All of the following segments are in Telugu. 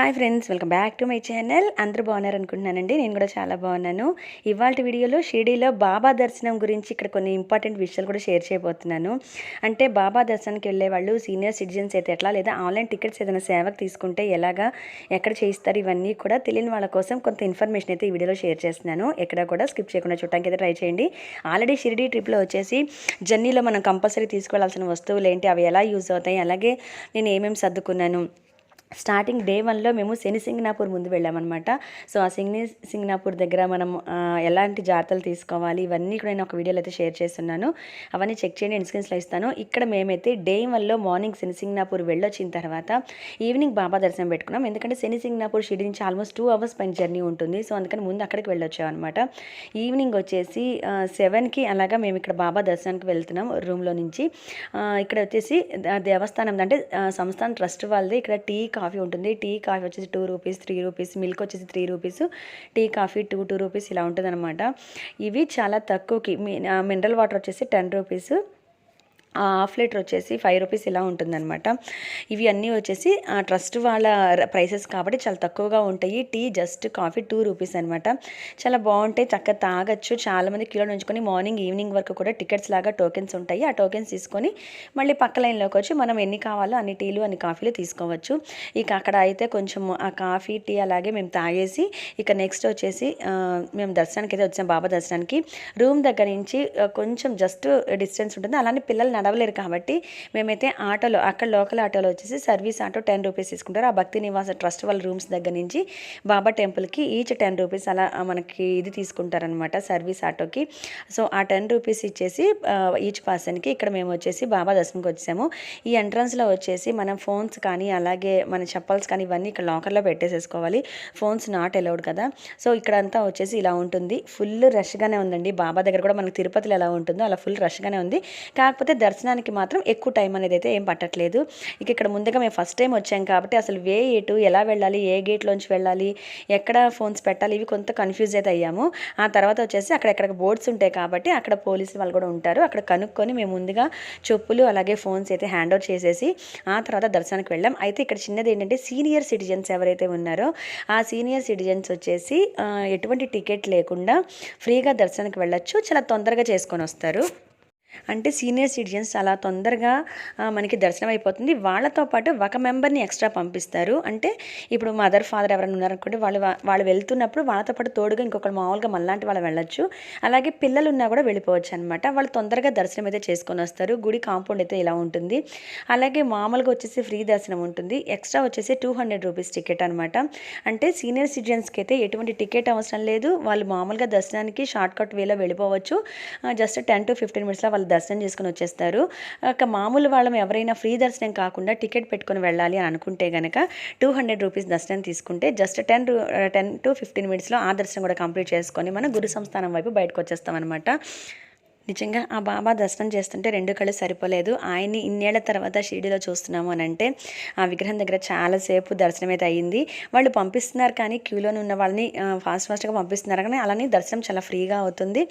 Hi friends welcome back to my channel. అందరూ బాగున్నారు అనుకుంటున్నానండి. నేను కూడా చాలా బాగున్నాను. ఇవాళ వీడియోలో షిరిడీలో బాబా దర్శనం గురించి ఇక్కడ కొన్ని ఇంపార్టెంట్ విషయాలు కూడా షేర్ చేయబోతున్నాను. అంటే బాబా దర్శనానికి వెళ్ళే వాళ్ళు సీనియర్ సిటిజన్స్ అయితే ఎట్లా లేదా ఆన్లైన్ టికెట్స్ ఏదైనా సేవకు తీసుకుంటే ఎలాగా ఎక్కడ చేయిస్తారు ఇవన్నీ కూడా తెలియని వాళ్ళ కోసం కొంత ఇన్ఫర్మేషన్ అయితే ఈ వీడియోలో షేర్ చేస్తున్నాను. ఎక్కడ కూడా స్కిప్ చేయకుండా చూడటానికి అయితే ట్రై చేయండి. ఆల్రెడీ షిరిడీ ట్రిప్లో వచ్చేసి జర్నీలో మనం కంపల్సరీ తీసుకోవాల్సిన వస్తువులు ఏంటి అవి ఎలా యూజ్ అవుతాయి అలాగే నేను ఏమేమి సర్దుకున్నాను స్టార్టింగ్ డే వన్లో మేము శని సింగనాపూర్ ముందు వెళ్ళామన్నమాట. సో ఆ సింగ్ని సింగనాపూర్ దగ్గర మనం ఎలాంటి జాగ్రత్తలు తీసుకోవాలి ఇవన్నీ కూడా నేను ఒక వీడియోలో అయితే షేర్ చేస్తున్నాను. అవన్నీ చెక్ చేయండి ఇన్స్క్రీన్స్లో ఇస్తాను. ఇక్కడ మేమైతే డే వన్లో మార్నింగ్ శని సింగనాపూర్ వెళ్ళొచ్చిన తర్వాత ఈవినింగ్ బాబా దర్శనం పెట్టుకున్నాం. ఎందుకంటే శని సింగనాపూర్ షిడి నుంచి ఆల్మోస్ట్ టూ అవర్స్ పైన జర్నీ ఉంటుంది. సో అందుకని ముందు అక్కడికి వెళ్ళొచ్చామన్నమాట. ఈవినింగ్ వచ్చేసి సెవెన్కి అలాగా మేము ఇక్కడ బాబా దర్శనానికి వెళ్తున్నాం రూమ్లో నుంచి. ఇక్కడ వచ్చేసి దేవస్థానం అంటే సంస్థాన ట్రస్ట్ వాళ్ళది. ఇక్కడ టీ కాఫీ ఉంటుంది. టీ కాఫీ వచ్చేసి two rupees three rupees milk వచ్చేసి three rupees tea coffee two two rupees ఇలా ఉంటుంది ఇవి చాలా తక్కువకి మినరల్ వాటర్ వచ్చేసి టెన్ రూపీస్ హాఫ్ లీటర్ వచ్చేసి ఫైవ్ రూపీస్ ఇలా ఉంటుందన్నమాట. ఇవి అన్నీ వచ్చేసి ఆ ట్రస్ట్ వాళ్ళ ప్రైసెస్ కాబట్టి చాలా తక్కువగా ఉంటాయి. Tea just coffee two rupees అనమాట చాలా బాగుంటాయి చక్కగా తాగొచ్చు. చాలామంది కిలో నుంచుకొని మార్నింగ్ ఈవినింగ్ వరకు కూడా టికెట్స్ లాగా టోకెన్స్ ఉంటాయి. ఆ టోకెన్స్ తీసుకొని మళ్ళీ పక్క లైన్లోకి వచ్చి మనం ఎన్ని కావాలో అన్ని టీలు అన్ని కాఫీలు తీసుకోవచ్చు. ఇక అక్కడ అయితే కొంచెం ఆ కాఫీ టీ అలాగే మేము తాగేసి ఇక నెక్స్ట్ వచ్చేసి మేము దర్శనానికి అయితే వచ్చాం బాబా దర్శనానికి. రూమ్ దగ్గర నుంచి కొంచెం జస్ట్ డిస్టెన్స్ ఉంటుంది. అలానే పిల్లలు నడవలేరు కాబట్టి మేమైతే ఆటోలో అక్కడ లోకల్ ఆటోలో వచ్చేసి సర్వీస్ ఆటో టెన్ రూపీస్ తీసుకుంటారు. ఆ భక్తి నివాస ట్రస్ట్ వాళ్ళ రూమ్స్ దగ్గర నుంచి బాబా టెంపుల్కి ఈచ్ టెన్ రూపీస్ అలా మనకి ఇది తీసుకుంటారనమాట సర్వీస్ ఆటోకి. సో ఆ టెన్ రూపీస్ ఇచ్చేసి ఈచ్ పర్సన్కి ఇక్కడ మేము వచ్చేసి బాబా దర్శనంకి వచ్చాము ఈ ఎంట్రన్స్లో వచ్చేసి మనం ఫోన్స్ కానీ అలాగే మన చెప్పల్స్ కానీ ఇవన్నీ ఇక్కడ లాకర్లో పెట్టేసేసుకోవాలి. ఫోన్స్ నాట్ అలౌడ్ కదా. సో ఇక్కడంతా వచ్చేసి ఇలా ఉంటుంది. ఫుల్ రష్గానే ఉందండి. బాబా దగ్గర కూడా మనకి తిరుపతిలో ఎలా ఉంటుందో అలా ఫుల్ రష్గానే ఉంది. కాకపోతే దర్శనానికి మాత్రం ఎక్కువ టైం అనేది అయితే ఏం పట్టట్లేదు. ఇక ఇక్కడ ముందుగా మేము ఫస్ట్ టైం వచ్చాం కాబట్టి అసలు వే ఎటు ఎలా వెళ్ళాలి ఏ గేట్లోంచి వెళ్ళాలి ఎక్కడ ఫోన్స్ పెట్టాలి ఇవి కొంత కన్ఫ్యూజ్ అయితే అయ్యాము. ఆ తర్వాత వచ్చేసి అక్కడ ఎక్కడ బోర్డ్స్ ఉంటాయి కాబట్టి అక్కడ పోలీసులు వాళ్ళు కూడా ఉంటారు. అక్కడ కనుక్కొని మేము ముందుగా చెప్పులు అలాగే ఫోన్స్ అయితే హ్యాండ్ ఓవర్ చేసేసి ఆ తర్వాత దర్శనానికి వెళ్ళాం. అయితే ఇక్కడ చిన్నది ఏంటంటే సీనియర్ సిటిజన్స్ ఎవరైతే ఉన్నారో ఆ సీనియర్ సిటిజన్స్ వచ్చేసి ఎటువంటి టికెట్ లేకుండా ఫ్రీగా దర్శనానికి వెళ్ళొచ్చు. చాలా తొందరగా చేసుకొని వస్తారు. అంటే సీనియర్ సిటిజన్స్ చాలా తొందరగా మనకి దర్శనం అయిపోతుంది. వాళ్ళతో పాటు ఒక మెంబర్ని ఎక్స్ట్రా పంపిస్తారు. అంటే ఇప్పుడు మదర్ ఫాదర్ ఎవరైనా ఉన్నారనుకోండి వాళ్ళు వాళ్ళు వెళ్తున్నప్పుడు వాళ్ళతో పాటు తోడుగా ఇంకొకరు మామూలుగా మళ్ళాంటి వాళ్ళు వెళ్ళొచ్చు. అలాగే పిల్లలు ఉన్నా కూడా వెళ్ళిపోవచ్చు అనమాట వాళ్ళు తొందరగా దర్శనం అయితే చేసుకొని వస్తారు. గుడి కాంపౌండ్ అయితే ఇలా ఉంటుంది. అలాగే మామూలుగా వచ్చేసి ఫ్రీ దర్శనం ఉంటుంది. ఎక్స్ట్రా వచ్చేసి టూ హండ్రెడ్ రూపీస్ టికెట్ అనమాట. అంటే సీనియర్ సిటిజన్స్కి అయితే ఎటువంటి టికెట్ అవసరం లేదు. వాళ్ళు మామూలుగా దర్శనానికి షార్ట్ కట్ వేలో వెళ్ళిపోవచ్చు. జస్ట్ టెన్ టు ఫిఫ్టీన్ మినిట్స్లో వాళ్ళు దర్శనం చేసుకుని వచ్చేస్తారు. ఒక మామూలు వాళ్ళం ఎవరైనా ఫ్రీ దర్శనం కాకుండా టికెట్ పెట్టుకొని వెళ్ళాలి అని అనుకుంటే కనుక టూ హండ్రెడ్ రూపీస్ దర్శనం తీసుకుంటే just ten ten to fifteen మినిట్స్లో ఆ దర్శనం కూడా కంప్లీట్ చేసుకొని మనం గురు సంస్థానం వైపు బయటకు వచ్చేస్తాం అనమాట నిజంగా ఆ బాబా దర్శనం చేస్తుంటే రెండు కళ్ళు సరిపోలేదు. ఆయన్ని ఇన్నేళ్ళ తర్వాత షిరిడిలో చూస్తున్నాము అని అంటే ఆ విగ్రహం దగ్గర చాలాసేపు దర్శనం అయితే అయ్యింది. వాళ్ళు పంపిస్తున్నారు కానీ క్యూలో ఉన్న వాళ్ళని ఫాస్ట్ ఫాస్ట్గా పంపిస్తున్నారు కానీ అలానే దర్శనం చాలా ఫ్రీగా అవుతుంది.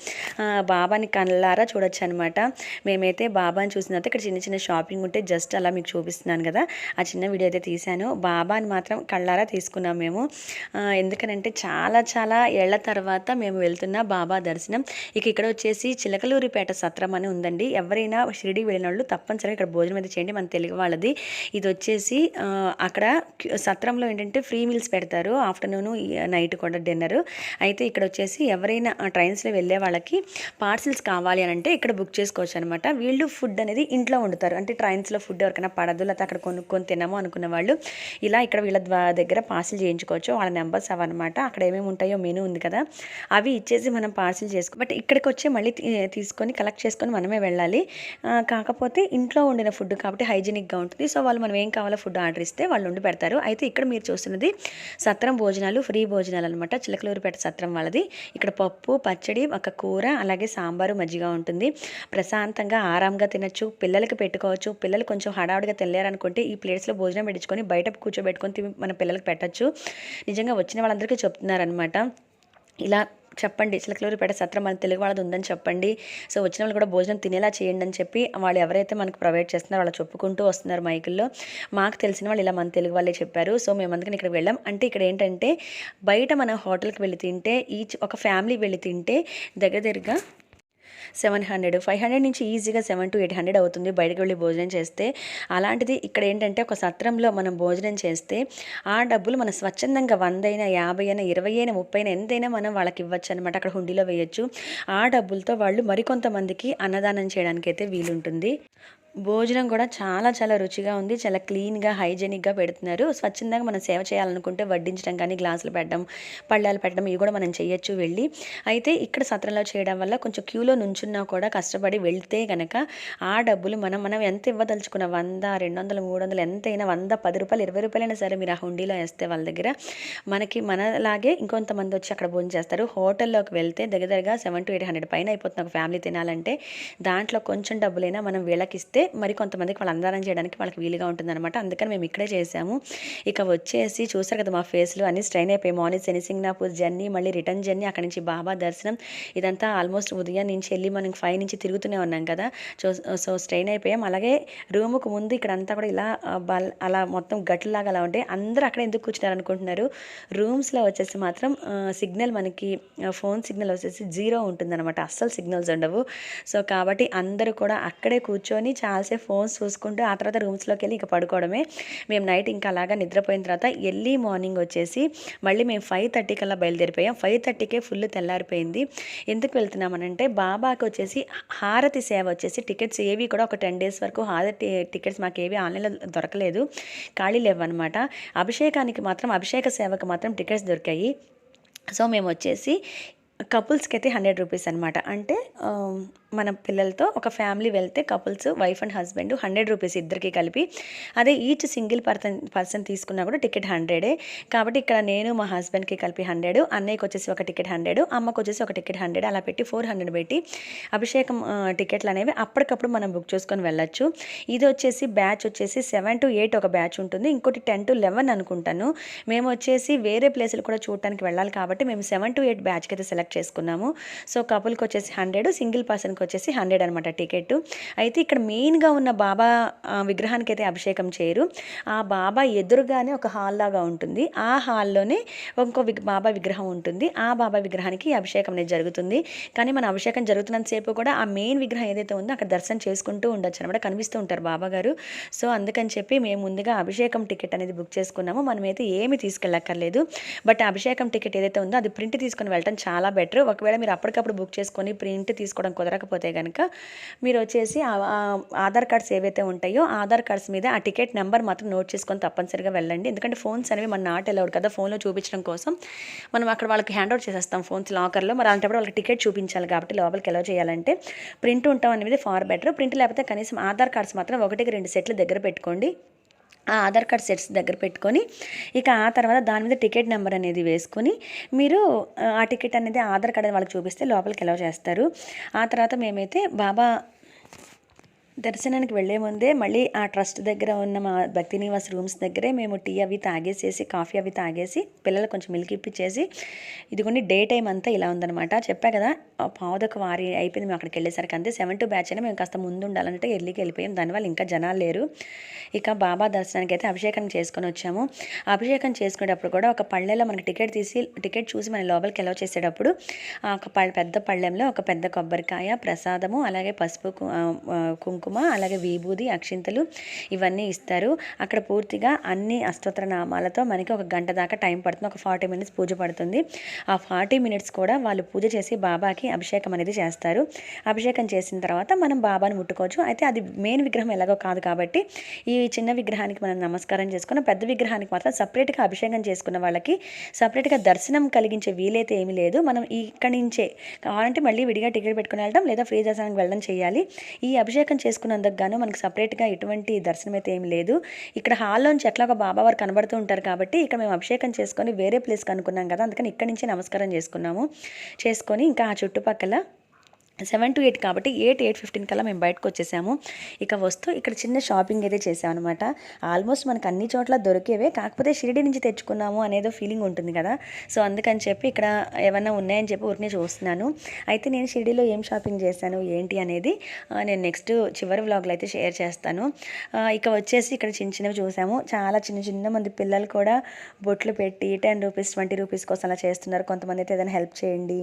బాబాని కళ్ళారా చూడొచ్చు అనమాట మేమైతే బాబాని చూసిన తర్వాత ఇక్కడ చిన్న చిన్న షాపింగ్ ఉంటే జస్ట్ అలా మీకు చూపిస్తున్నాను కదా. ఆ చిన్న వీడియో అయితే తీశాను. బాబాని మాత్రం కళ్ళారా తీసుకున్నాం మేము. ఎందుకనంటే చాలా చాలా ఏళ్ళ తర్వాత మేము వెళ్తున్న బాబా దర్శనం. ఇక ఇక్కడ వచ్చేసి చిలకలు చిలకలూరిపేట సత్రం అని ఉందండి. ఎవరైనా షిరిడి వెళ్ళిన వాళ్ళు తప్పనిసరిగా ఇక్కడ భోజనం అయితే చేయండి. మన తెలుగు వాళ్ళది. ఇది వచ్చేసి అక్కడ సత్రంలో ఏంటంటే ఫ్రీ మీల్స్ పెడతారు. ఆఫ్టర్నూన్ నైట్ కూడా డిన్నర్. అయితే ఇక్కడ వచ్చేసి ఎవరైనా ట్రైన్స్లో వెళ్ళే వాళ్ళకి పార్సిల్స్ కావాలి అని అంటే ఇక్కడ బుక్ చేసుకోవచ్చు అనమాట వీళ్ళు ఫుడ్ అనేది ఇంట్లో వండుతారు. అంటే ట్రైన్స్లో ఫుడ్ ఎవరికైనా పడదు. లేకపోతే అక్కడ కొనుక్కొని తినము అనుకున్న వాళ్ళు ఇలా ఇక్కడ వీళ్ళ దగ్గర పార్సిల్ చేయించుకోవచ్చు. వాళ్ళ నెంబర్స్ అవన్నమాట అక్కడ ఏమేమి ఉంటాయో మెనూ ఉంది కదా. అవి ఇచ్చేసి మనం పార్సిల్ చేసుకో బట్ ఇక్కడికి వచ్చి మళ్ళీ తీ- తీసుకొని కలెక్ట్ చేసుకొని మనమే వెళ్ళాలి. కాకపోతే ఇంట్లో వండిన ఫుడ్ కాబట్టి హైజీనిక్గా ఉంటుంది. సో వాళ్ళు మనం ఏం కావాలో ఫుడ్ ఆర్డర్ ఇస్తే వాళ్ళు వండి పెడతారు. అయితే ఇక్కడ మీరు చూస్తున్నది సత్రం భోజనాలు ఫ్రీ భోజనాలు అనమాట చిలకలూరుపేట సత్రం వాళ్ళది. ఇక్కడ పప్పు పచ్చడి ఒక కూర అలాగే సాంబారు మజ్జిగ ఉంటుంది. ప్రశాంతంగా ఆరాంగా తినచ్చు. పిల్లలకి పెట్టుకోవచ్చు. పిల్లలు కొంచెం హడావుడిగా తెల్లారనుకుంటే ఈ ప్లేట్స్లో భోజనం పెట్టించుకొని బయట కూర్చోబెట్టుకొని తిని మన పిల్లలకి పెట్టచ్చు. నిజంగా వచ్చిన వాళ్ళందరికీ చెప్తున్నారనమాట ఇలా చెప్పండి. చిలకలూరిపేట సత్రం మన తెలుగు వాళ్ళది ఉందని చెప్పండి. సో వచ్చిన వాళ్ళు కూడా భోజనం తినేలా చేయండి అని చెప్పి వాళ్ళు ఎవరైతే మనకు ప్రొవైడ్ చేస్తున్నారో వాళ్ళు చెప్పుకుంటూ వస్తున్నారు మైకుల్లో. మాకు తెలిసిన వాళ్ళు ఇలా మన తెలుగు వాళ్ళే చెప్పారు. సో మేము అందుకని ఇక్కడ వెళ్ళాం. అంటే ఇక్కడ ఏంటంటే బయట మనం హోటల్కి వెళ్ళి తింటే ఈచ్ ఒక ఫ్యామిలీ వెళ్ళి తింటే దగ్గర దగ్గరగా సెవెన్ హండ్రెడ్ ఫైవ్ హండ్రెడ్ నుంచి ఈజీగా సెవెన్ టు ఎయిట్ హండ్రెడ్ అవుతుంది బయటకు వెళ్ళి భోజనం చేస్తే. అలాంటిది ఇక్కడ ఏంటంటే ఒక సత్రంలో మనం భోజనం చేస్తే ఆ డబ్బులు మనం స్వచ్ఛందంగా వంద అయినా యాభై అయినా ఇరవై అయినా ముప్పై అయినా ఎంతైనా మనం వాళ్ళకి ఇవ్వచ్చు అనమాట అక్కడ హుండీలో వేయచ్చు. ఆ డబ్బులతో వాళ్ళు మరికొంతమందికి అన్నదానం చేయడానికి అయితే వీలుంటుంది. భోజనం కూడా చాలా చాలా రుచిగా ఉంది. చాలా క్లీన్గా హైజెనిక్గా పెడుతున్నారు. స్వచ్ఛందంగా మనం సేవ చేయాలనుకుంటే వడ్డించడం కానీ గ్లాసులు పెట్టడం పళ్ళాలు పెట్టడం ఇవి కూడా మనం చేయొచ్చు వెళ్ళి. అయితే ఇక్కడ సత్రంలో చేయడం వల్ల కొంచెం క్యూలో నుంచున్నా కూడా కష్టపడి వెళ్తే కనుక ఆ డబ్బులు మనం మనం ఎంత ఇవ్వదలుచుకున్న వంద రెండు వందలు మూడు వందలు ఎంతైనా వంద పది రూపాయలు ఇరవై రూపాయలైనా సరే మీరు ఆ హుండీలో వేస్తే వాళ్ళ దగ్గర మనకి మనలాగే ఇంకొంతమంది వచ్చి అక్కడ భోజనం చేస్తారు. హోటల్లోకి వెళ్తే దగ్గర దగ్గరగా సెవెన్ టు ఎయిట్ హండ్రెడ్ పైన అయిపోతుంది. ఒక ఫ్యామిలీ తినాలంటే దాంట్లో కొంచెం డబ్బులైనా మనం వీళ్ళకి ఇస్తే మరి కొంతమందికి వాళ్ళు అందారం చేయడానికి వాళ్ళకి వీలుగా ఉంటుందన్నమాట. అందుకని మేము ఇక్కడే చేసాము ఇక వచ్చేసి చూసారు కదా మా ఫేస్లు అన్ని స్ట్రైన్ అయిపోయి మార్నింగ్ శని సింగ్నాపూర్ జర్నీ మళ్ళీ రిటర్న్ జర్నీ అక్కడి నుంచి బాబా దర్శనం. ఇదంతా ఆల్మోస్ట్ ఉదయం నుంచి వెళ్ళి మనం ఫైవ్ నుంచి తిరుగుతూనే ఉన్నాం కదా. సో సో స్ట్రెయిన్ అయిపోయాం. అలాగే రూముకు ముందు ఇక్కడ అంతా కూడా ఇలా బల్ అలా మొత్తం గట్టులాగా అలా ఉంటాయి అందరూ అక్కడ ఎందుకు కూర్చున్నారు అనుకుంటున్నారు? రూమ్స్లో వచ్చేసి మాత్రం సిగ్నల్ మనకి ఫోన్ సిగ్నల్ వచ్చేసి జీరో ఉంటుందన్నమాట. అస్సలు సిగ్నల్స్ ఉండవు. సో కాబట్టి అందరూ కూడా అక్కడే కూర్చొని చాలా చాలాసేపు ఫోన్స్ చూసుకుంటూ ఆ తర్వాత రూమ్స్లోకి వెళ్ళి ఇక పడుకోవడమే. మేము నైట్ ఇంకా అలాగా నిద్రపోయిన తర్వాత ఎర్లీ మార్నింగ్ వచ్చేసి మళ్ళీ మేము ఫైవ్ థర్టీ కల్లా బయలుదేరిపోయాం. ఫైవ్ థర్టీకే ఫుల్ తెల్లారిపోయింది. ఎందుకు వెళ్తున్నామనంటే బాబాకి వచ్చేసి హారతి సేవ వచ్చేసి టికెట్స్ ఏవి కూడా ఒక టెన్ డేస్ వరకు హారతి టికెట్స్ మాకు ఏవి ఆన్లైన్లో దొరకలేదు. ఖాళీ లేవన్నమాట. అభిషేకానికి మాత్రం అభిషేక సేవకు మాత్రం టికెట్స్ దొరికాయి. సో మేము వచ్చేసి కపుల్స్కి అయితే హండ్రెడ్ రూపీస్ అనమాట అంటే మన పిల్లలతో ఒక ఫ్యామిలీ వెళ్తే couples wife and husband hundred rupees ఇద్దరికి కలిపి అదే ఈచ్ సింగిల్ పర్సన్ పర్సన్ తీసుకున్నా కూడా టికెట్ హండ్రెడే. కాబట్టి ఇక్కడ నేను మా హస్బెండ్కి కలిపి హండ్రెడ్ అన్నయ్యకి వచ్చేసి ఒక టికెట్ హండ్రెడ్ అమ్మకి వచ్చేసి ఒక టికెట్ హండ్రెడ్ అలా పెట్టి ఫోర్ హండ్రెడ్ పెట్టి అభిషేకం టికెట్లు అనేవి అప్పటికప్పుడు మనం బుక్ చేసుకొని వెళ్ళొచ్చు. ఇది వచ్చేసి బ్యాచ్ వచ్చేసి సెవెన్ టు ఎయిట్ ఒక బ్యాచ్ ఉంటుంది. ఇంకోటి టెన్ టు లెవెన్ అనుకుంటాను. మేము వచ్చేసి వేరే ప్లేసులు కూడా చూడటానికి వెళ్ళాలి కాబట్టి మేము సెవెన్ టు ఎయిట్ బ్యాచ్కి అయితే సెలెక్ట్ చేసుకున్నాము. సో కపుల్కి వచ్చేసి హండ్రెడ్ సింగిల్ పర్సన్కి వచ్చేసి హండ్రెడ్ అనమాట టికెట్ అయితే ఇక్కడ మెయిన్గా ఉన్న బాబా విగ్రహానికి అయితే అభిషేకం చేయరు. ఆ బాబా ఎదురుగానే ఒక హాల్ లాగా ఉంటుంది. ఆ హాల్లోనే ఇంకో బాబా విగ్రహం ఉంటుంది. ఆ బాబా విగ్రహానికి అభిషేకం అనేది జరుగుతుంది. కానీ మన అభిషేకం జరుగుతున్నంతసేపు కూడా ఆ మెయిన్ విగ్రహం ఏదైతే ఉందో అక్కడ దర్శనం చేసుకుంటూ ఉండొచ్చు అనమాట కనిపిస్తూ ఉంటారు బాబా గారు. సో అందుకని చెప్పి మేము ముందుగా అభిషేకం టికెట్ అనేది బుక్ చేసుకున్నాము. మనమైతే ఏమి తీసుకెళ్ళక్కర్లేదు. బట్ అభిషేకం టికెట్ ఏదైతే ఉందో అది ప్రింట్ తీసుకొని వెళ్ళటం చాలా బెటర్. ఒకవేళ మీరు అప్పటికప్పుడు బుక్ చేసుకొని ప్రింట్ తీసుకోవడం కుదరకపోతే కనుక మీరు వచ్చేసి ఆధార్ కార్డ్స్ ఏవైతే ఉంటాయో ఆధార్ కార్డ్స్ మీద ఆ టికెట్ నెంబర్ మాత్రం నోట్ చేసుకొని తప్పనిసరిగా వెళ్ళండి. ఎందుకంటే ఫోన్స్ అనేవి మన నాట్ అలౌడ్ కదా ఫోన్లో చూపించడం కోసం. మనం అక్కడ వాళ్ళకి హ్యాండ్ అవుట్ చేసేస్తాం ఫోన్స్ లాకర్లో. మరి అలాంటప్పుడు వాళ్ళకి టికెట్ చూపించాలి కాబట్టి లోపలికి ఎలా చేయాలంటే ప్రింట్ ఉంటాం అనేది ఫార్ బెటర్. ప్రింట్ లేకపోతే కనీసం ఆధార్ కార్డ్స్ మాత్రం ఒకటికి రెండు సెట్లు దగ్గర పెట్టుకోండి. ఆ ఆధార్ కార్డ్ సెట్స్ దగ్గర పెట్టుకొని ఇక ఆ తర్వాత దాని మీద టికెట్ నెంబర్ అనేది వేసుకొని మీరు ఆ, టికెట్ అనేది ఆధార్ కార్డ్ వాళ్ళకి చూపిస్తే లోపలికి ఎలా చేస్తారు. ఆ తర్వాత మేమైతే బాబా దర్శనానికి వెళ్ళే ముందే మళ్ళీ ఆ ట్రస్ట్ దగ్గర ఉన్న మా భక్తి నివాస్ రూమ్స్ దగ్గరే మేము టీ అవి తాగేసేసి కాఫీ అవి తాగేసి పిల్లలు కొంచెం మిల్క్ ఇప్పించేసి ఇదిగోండి డే టైం అంతా ఇలా ఉందనమాట చెప్పా కదా పావుదకు వారి అయిపోయింది మేము అక్కడికి వెళ్ళేసరికి. అంతే సెవెన్ టు బ్యాచ్ అయినా మేము కాస్త ముందు ఉండాలంటే ఎర్లీకి వెళ్ళిపోయాం. దానివల్ల ఇంకా జనాలు లేరు. ఇక బాబా దర్శనానికి అయితే అభిషేకం చేసుకొని వచ్చాము. అభిషేకం చేసుకునేటప్పుడు కూడా ఒక పళ్ళెలో మనకి టికెట్ తీసి టికెట్ చూసి మన లోపలికి ఎలా చేసేటప్పుడు ఆ ఒక పెద్ద పళ్ళెంలో ఒక పెద్ద కొబ్బరికాయ ప్రసాదము అలాగే పసుపు కుంకుమ కుంకుమ అలాగే విభూది అక్షింతలు ఇవన్నీ ఇస్తారు. అక్కడ పూర్తిగా అన్ని అష్టోత్తర నామాలతో మనకి ఒక గంట దాకా టైం పడుతుంది. ఒక ఫార్టీ మినిట్స్ పూజ పడుతుంది. ఆ ఫార్టీ మినిట్స్ కూడా వాళ్ళు పూజ చేసి బాబాకి అభిషేకం అనేది చేస్తారు. అభిషేకం చేసిన తర్వాత మనం బాబాను ముట్టుకోవచ్చు. అయితే అది మెయిన్ విగ్రహం ఎలాగో కాదు కాబట్టి ఈ చిన్న విగ్రహానికి మనం నమస్కారం చేసుకున్న. పెద్ద విగ్రహానికి మాత్రం సపరేట్గా అభిషేకం చేసుకున్న వాళ్ళకి సపరేట్గా దర్శనం కలిగించే వీలైతే ఏమీ లేదు. మనం ఇక్కడి నుంచే కావాలంటే మళ్ళీ విడిగా టికెట్ పెట్టుకుని వెళ్ళడం లేదా ఫ్రీ దర్శనానికి వెళ్ళడం చేయాలి. ఈ అభిషేకం చేసుకున్నందుకు గాను మనకి సపరేట్గా ఎటువంటి దర్శనం అయితే ఏం లేదు. ఇక్కడ హాల్లోంచి ఒక బాబా వారు కనబడుతూ ఉంటారు కాబట్టి ఇక్కడ మేము అభిషేకం చేసుకొని వేరే ప్లేస్కి అనుకున్నాం కదా అందుకని ఇక్కడి నుంచి నమస్కారం చేసుకున్నాము. చేసుకొని ఇంకా ఆ చుట్టుపక్కల సెవెన్ టు ఎయిట్ కాబట్టి ఎయిట్ ఎయిట్ ఫిఫ్టీన్ కల్లా మేము బయటకు వచ్చేసాము. ఇక వస్తూ ఇక్కడ చిన్న షాపింగ్ అయితే చేసామన్నమాట. ఆల్మోస్ట్ మనకు అన్ని చోట్ల దొరికేవే కాకపోతే షిరిడి నుంచి తెచ్చుకున్నాము అనేదో ఫీలింగ్ ఉంటుంది కదా. సో అందుకని చెప్పి ఇక్కడ ఏమన్నా ఉన్నాయని చెప్పి ఊరినే చూస్తున్నాను. అయితే నేను షిరిడిలో ఏం షాపింగ్ చేశాను ఏంటి అనేది నేను నెక్స్ట్ చివరి వ్లాగ్లో అయితే షేర్ చేస్తాను. ఇక వచ్చేసి ఇక్కడ చిన్న చిన్నవి చూసాము. చాలా చిన్న చిన్న మంది పిల్లలు కూడా బొట్లు పెట్టి టెన్ రూపీస్ ట్వంటీ రూపీస్ కోసం అలా చేస్తున్నారు. కొంతమంది అయితే ఏదైనా హెల్ప్ చేయండి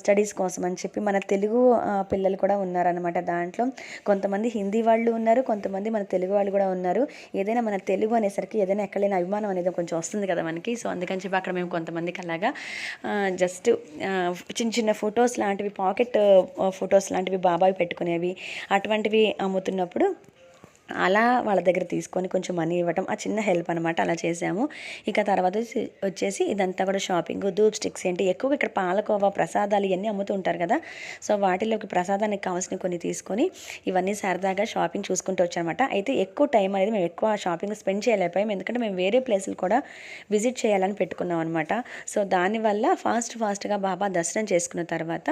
స్టడీస్ కోసం అని చెప్పి మన తెలుగు తెలుగు పిల్లలు కూడా ఉన్నారనమాట దాంట్లో. కొంతమంది హిందీ వాళ్ళు ఉన్నారు కొంతమంది మన తెలుగు వాళ్ళు కూడా ఉన్నారు. ఏదైనా మన తెలుగు అనేసరికి ఏదైనా ఎక్కడైనా అభిమానం అనేది కొంచెం వస్తుంది కదా మనకి. సో అందుకని చెప్పి అక్కడ మేము కొంతమందికి అలాగా జస్ట్ చిన్న చిన్న ఫొటోస్ లాంటివి పాకెట్ ఫొటోస్ లాంటివి బాబాయ్ పెట్టుకునేవి అటువంటివి అమ్ముతున్నప్పుడు అలా వాళ్ళ దగ్గర తీసుకొని కొంచెం మనీ ఇవ్వటం ఆ చిన్న హెల్ప్ అనమాట అలా చేసాము ఇక తర్వాత వచ్చి- వచ్చేసి ఇదంతా కూడా షాపింగ్ ధూప్ స్టిక్స్ ఏంటి ఎక్కువగా ఇక్కడ పాలకోవా ప్రసాదాలు ఇవన్నీ అమ్ముతూ ఉంటారు కదా. సో వాటిలోకి ప్రసాదానికి కావాల్సిన కొన్ని తీసుకొని ఇవన్నీ సరదాగా షాపింగ్ చూసుకుంటూ వచ్చానమాట అయితే ఎక్కువ టైం అనేది మేము ఎక్కువ షాపింగ్ స్పెండ్ చేయలేకపోయాం. ఎందుకంటే మేము వేరే ప్లేసులు కూడా విజిట్ చేయాలని పెట్టుకున్నాం అనమాట సో దానివల్ల ఫాస్ట్ ఫాస్ట్గా బాబా దర్శనం చేసుకున్న తర్వాత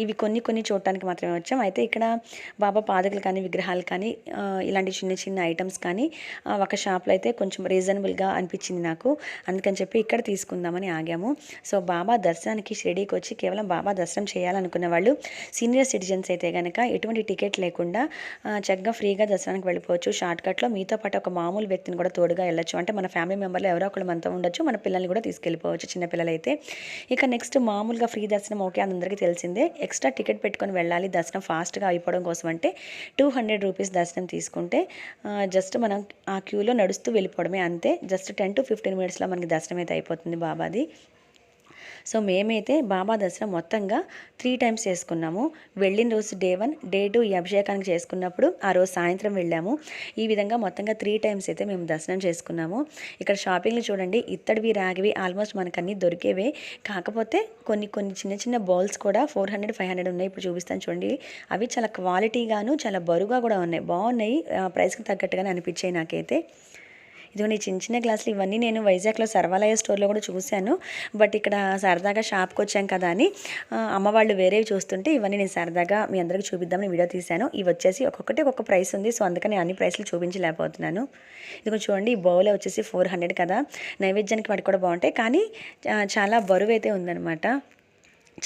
ఇవి కొన్ని కొన్ని చూడటానికి మాత్రమే వచ్చాం. అయితే ఇక్కడ బాబా పాదకులు కానీ విగ్రహాలు కానీ ఇలాంటి చిన్న చిన్న ఐటమ్స్ కానీ ఒక షాప్లో అయితే కొంచెం రీజనబుల్గా అనిపించింది నాకు. అందుకని చెప్పి ఇక్కడ తీసుకుందామని ఆగాము. సో బాబా దర్శనానికి షిరిడీకి వచ్చి కేవలం బాబా దర్శనం చేయాలనుకున్న వాళ్ళు సీనియర్ సిటిజన్స్ అయితే కనుక ఎటువంటి టికెట్ లేకుండా చక్కగా ఫ్రీగా దర్శనానికి వెళ్ళిపోవచ్చు. షార్ట్కట్లో మీతో పాటు ఒక మామూలు వ్యక్తిని కూడా తోడుగా వెళ్ళొచ్చు. అంటే మన ఫ్యామిలీ మెంబర్లో ఎవరో ఒకళ్ళు మనతో ఉండొచ్చు మన పిల్లల్ని కూడా తీసుకెళ్ళిపోవచ్చు చిన్నపిల్లలు అయితే ఇక నెక్స్ట్ మామూలుగా ఫ్రీ దర్శనం ఓకే అందరికీ తెలిసిందే. ఎక్స్ట్రా టికెట్ పెట్టుకొని వెళ్ళాలి దర్శనం ఫాస్ట్గా అయిపోవడం కోసం అంటే టూ హండ్రెడ్ రూపీస్ దర్శనం తీసుకుంటే జస్ట్ మనం ఆ క్యూలో నడుస్తూ వెళ్ళిపోవడమే అంతే. జస్ట్ టెన్ టు ఫిఫ్టీన్ మినిట్స్లో మనకి దర్శనం అయితే అయిపోతుంది బాబాది. సో మేమైతే బాబా దర్శనం మొత్తంగా త్రీ టైమ్స్ చేసుకున్నాము. వెళ్ళిన రోజు డే వన్ డే టూ ఈ అభిషేకానికి చేసుకున్నప్పుడు ఆ రోజు సాయంత్రం వెళ్ళాము. ఈ విధంగా మొత్తంగా త్రీ టైమ్స్ అయితే మేము దర్శనం చేసుకున్నాము. ఇక్కడ షాపింగ్లు చూడండి ఇత్తడివి రాగివి ఆల్మోస్ట్ మనకు అన్నీ దొరికేవే. కాకపోతే కొన్ని కొన్ని చిన్న చిన్న బౌల్స్ కూడా ఫోర్ హండ్రెడ్ ఫైవ్ హండ్రెడ్ ఉన్నాయి. ఇప్పుడు చూపిస్తాను చూడండి. అవి చాలా క్వాలిటీగాను చాలా బరువుగా కూడా ఉన్నాయి. బాగున్నాయి. ప్రైస్కి తగ్గట్టుగానే అనిపించాయి నాకైతే. ఇదిగో ఈ చిన్న చిన్న గ్లాసులు ఇవన్నీ నేను వైజాగ్లో సర్వాలయ స్టోర్లో కూడా చూశాను. బట్ ఇక్కడ సరదాగా షాప్కి వచ్చాం కదా అని అమ్మవాళ్ళు అమ్మ వాళ్ళు వేరేవి చూస్తుంటే ఇవన్నీ నేను సరదాగా మీ అందరికీ చూపిద్దామని వీడియో తీశాను. ఇవి వచ్చేసి ఒక్కొక్కటి ఒక్కొక్క ప్రైస్ ఉంది. సో అందుకని అన్ని ప్రైస్లు చూపించలేకపోతున్నాను. ఇదిగో చూడండి ఈ బౌల్ వచ్చేసి ఫోర్ హండ్రెడ్ కదా. నైవేద్యానికి వాటికి కూడా బాగుంటాయి. కానీ చాలా బరువు అయితే ఉందన్నమాట.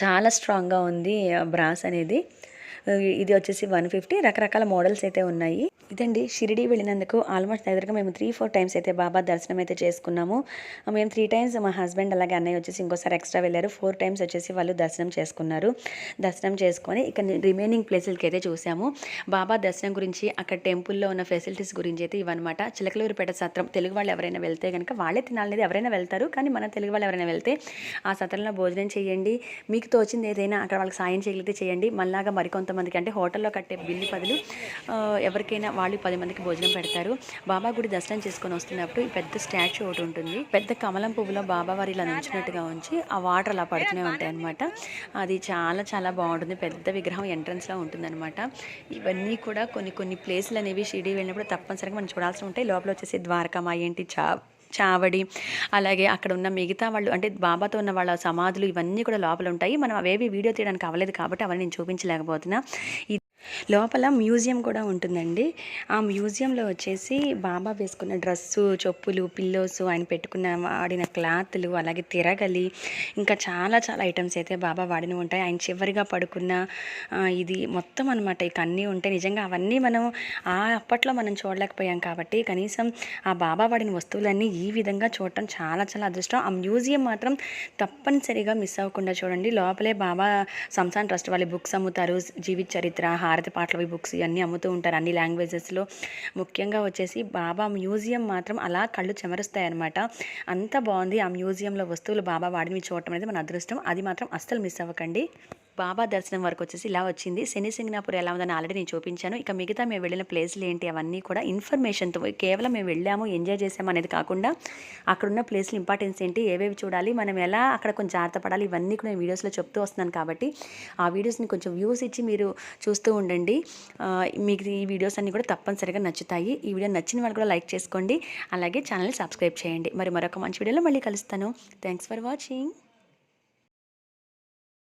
చాలా స్ట్రాంగ్గా ఉంది బ్రాస్ అనేది. ఇది వచ్చేసి వన్ ఫిఫ్టీ. రకరకాల మోడల్స్ అయితే ఉన్నాయి. ఇదండి షిరిడి వెళ్ళినందుకు ఆల్మోస్ట్ దగ్గరగా మేము త్రీ ఫోర్ టైమ్స్ అయితే బాబా దర్శనం అయితే చేసుకున్నాము. మేము త్రీ టైమ్స్ మా హస్బెండ్ అలాగే అన్నయ్య వచ్చేసి ఇంకోసారి ఎక్స్ట్రా వెళ్ళారు. ఫోర్ టైమ్స్ వచ్చేసి వాళ్ళు దర్శనం చేసుకున్నారు. దర్శనం చేసుకొని ఇక్కడ రిమైనింగ్ ప్లేసులకి అయితే చూసాము. బాబా దర్శనం గురించి అక్కడ టెంపుల్లో ఉన్న ఫెసిలిటీస్ గురించి అయితే ఇవన్నమాట చిలకలూరుపేట సత్రం తెలుగు వాళ్ళు ఎవరైనా వెళ్తే కనుక వాళ్ళే తినాలనేది ఎవరైనా వెళ్తారు. కానీ మన తెలుగు వాళ్ళు ఎవరైనా వెళ్తే ఆ సత్రంలో భోజనం చేయండి. మీకు తోచింది ఏదైనా అక్కడ వాళ్ళకి సాయం చేయగలిగితే చేయండి. మళ్ళాగా కొంతమందికి అంటే హోటల్లో కట్టే బిల్లు పదులు ఎవరికైనా వాళ్ళు పది మందికి భోజనం పెడతారు. బాబా గుడి దర్శనం చేసుకొని వస్తున్నప్పుడు ఈ పెద్ద స్టాచ్యూ ఒకటి ఉంటుంది. పెద్ద కమలం పువ్వులో బాబా వారి ఇలా నుంచినట్టుగా ఉంచి ఆ వాటర్ అలా పడుతూనే ఉంటాయి అనమాట అది చాలా చాలా బాగుంటుంది. పెద్ద విగ్రహం ఎంట్రన్స్లో ఉంటుందన్నమాట. ఇవన్నీ కూడా కొన్ని కొన్ని ప్లేసులు అనేవి షిరిడి వెళ్ళినప్పుడు తప్పనిసరిగా మనం చూడాల్సి ఉంటాయి. లోపల వచ్చేసి ద్వారకమా ఏంటి చా చావడి అలాగే అక్కడ ఉన్న మిగతా వాళ్ళు అంటే బాబాతో ఉన్న వాళ్ళ సమాధులు ఇవన్నీ కూడా లోపల ఉంటాయి. మనం అవేవి వీడియో తీయడానికి అవ్వలేదు కాబట్టి అవన్నీ నేను చూపించలేకపోతున్నా. ఈ లోపల మ్యూజియం కూడా ఉంటుందండి. ఆ మ్యూజియంలో వచ్చేసి బాబా వేసుకున్న డ్రెస్సు చెప్పులు పిల్లోస్ ఆయన పెట్టుకున్న వాడిన క్లాత్లు అలాగే తిరగలి ఇంకా చాలా చాలా ఐటమ్స్ అయితే బాబా వాడిన ఉంటాయి. ఆయన చివరిగా పడుకున్న ఇది మొత్తం అనమాట ఇక అన్నీ ఉంటాయి. నిజంగా అవన్నీ మనం ఆ అప్పట్లో మనం చూడలేకపోయాం కాబట్టి కనీసం ఆ బాబా వాడిన వస్తువులన్నీ ఈ విధంగా చూడటం చాలా చాలా అదృష్టం. ఆ మ్యూజియం మాత్రం తప్పనిసరిగా మిస్ అవ్వకుండా చూడండి. లోపలే బాబా సంసాన్ ట్రస్ట్ వాళ్ళ బుక్స్ అమ్ముతారు జీవిత చరిత్ర హారతి పాటలవి బుక్స్ ఇవన్నీ అమ్ముతూ ఉంటారు అన్ని లాంగ్వేజెస్లో ముఖ్యంగా వచ్చేసి బాబా మ్యూజియం మాత్రం అలా కళ్ళు చెమరుస్తాయన్నమాట. అంత బాగుంది ఆ మ్యూజియంలో వస్తువులు బాబా వాడిని చూడటం అనేది మన అదృష్టం. అది మాత్రం అస్సలు మిస్ అవ్వకండి. బాబా దర్శనం వరకు వచ్చేసి ఇలా వచ్చింది. శని సింగనాపూర్ ఎలా ఉందని ఆల్రెడీ నేను చూపించాను. ఇక మిగతా మేము వెళ్ళిన ప్లేస్లు ఏంటి అవన్నీ కూడా ఇన్ఫర్మేషన్తో కేవలం మేము వెళ్ళాము ఎంజాయ్ చేసాము అనేది కాకుండా అక్కడున్న ప్లేస్లు ఇంపార్టెన్స్ ఏంటి ఏవేవి చూడాలి మనం ఎలా అక్కడ కొంచెం జాగ్రత్త పడాలి ఇవన్నీ కూడా నేను వీడియోస్లో చెప్తూ వస్తున్నాను కాబట్టి ఆ వీడియోస్ని కొంచెం వ్యూస్ ఇచ్చి మీరు చూస్తూ ఉండండి. మీకు ఈ వీడియోస్ అన్నీ కూడా తప్పనిసరిగా నచ్చుతాయి. ఈ వీడియో నచ్చిన వాళ్ళు కూడా లైక్ చేసుకోండి. అలాగే ఛానల్ని సబ్స్క్రైబ్ చేయండి. మరి మరొక మంచి వీడియోలో మళ్ళీ కలుస్తాను. Thanks for watching.